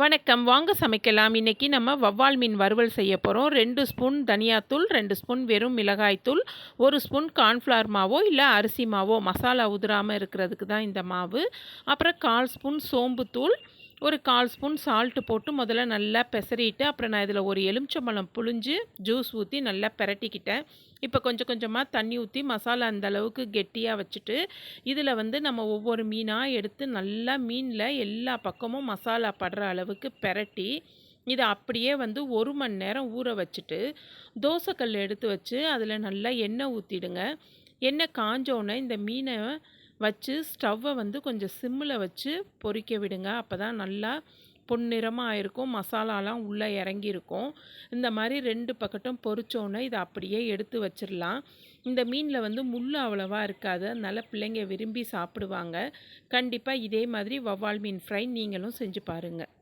வணக்கம். வாங்க சமைக்கலாம். இன்றைக்கி நம்ம வவ்வால் மீன் வறுவல் செய்ய போகிறோம் ரெண்டு ஸ்பூன் தனியாத்தூள் ரெண்டு ஸ்பூன் வெறும் மிளகாய்த்தூள் ஒரு ஸ்பூன் கார்ன்ஃப்ளவர் மாவோ இல்லை அரிசி மாவோ மசாலா உதிராமல் இருக்கிறதுக்கு தான் இந்த மாவு. அப்புறம் கால் ஸ்பூன் சோம்புத்தூள் ஒரு கால் ஸ்பூன் சால்ட்டு போட்டு முதல்ல நல்லா பெசரிட்டு அப்புறம் நான் இதில் ஒரு எலுமிச்சம்பழம் புழிஞ்சு ஜூஸ் ஊற்றி நல்லா பெரட்டிக்கிட்டேன். இப்போ கொஞ்சம் கொஞ்சமாக தண்ணி ஊற்றி மசாலா அந்த அளவுக்கு கெட்டியாக வச்சுட்டு இதில் வந்து நம்ம ஒவ்வொரு மீனாக எடுத்து நல்லா மீனில் எல்லா பக்கமும் மசாலா படுற அளவுக்கு பெரட்டி இதை அப்படியே வந்து ஒரு மணி நேரம் ஊற வச்சுட்டு தோசைக்கல் எடுத்து வச்சு அதில் நல்லா எண்ணெய் ஊற்றிடுங்க எண்ணெய் காஞ்சோடனே இந்த மீனை வச்சு ஸ்டவ்வை வந்து கொஞ்சம் சிம்மில் வச்சு பொறிக்க விடுங்க. அப்போ தான் நல்லா பொன்னிறமாக இருக்கும் மசாலாலாம் உள்ளே இறங்கியிருக்கும். இந்த மாதிரி ரெண்டு பக்கட்டும் பொறிச்சோன்னே இதை அப்படியே எடுத்து வச்சிடலாம். இந்த மீனில் வந்து முள் அவ்வளோவா இருக்காது. அதனால் பிள்ளைங்க விரும்பி சாப்பிடுவாங்க. கண்டிப்பாக இதே மாதிரி வவ்வால் மீன் ஃப்ரை நீங்களும் செஞ்சு பாருங்கள்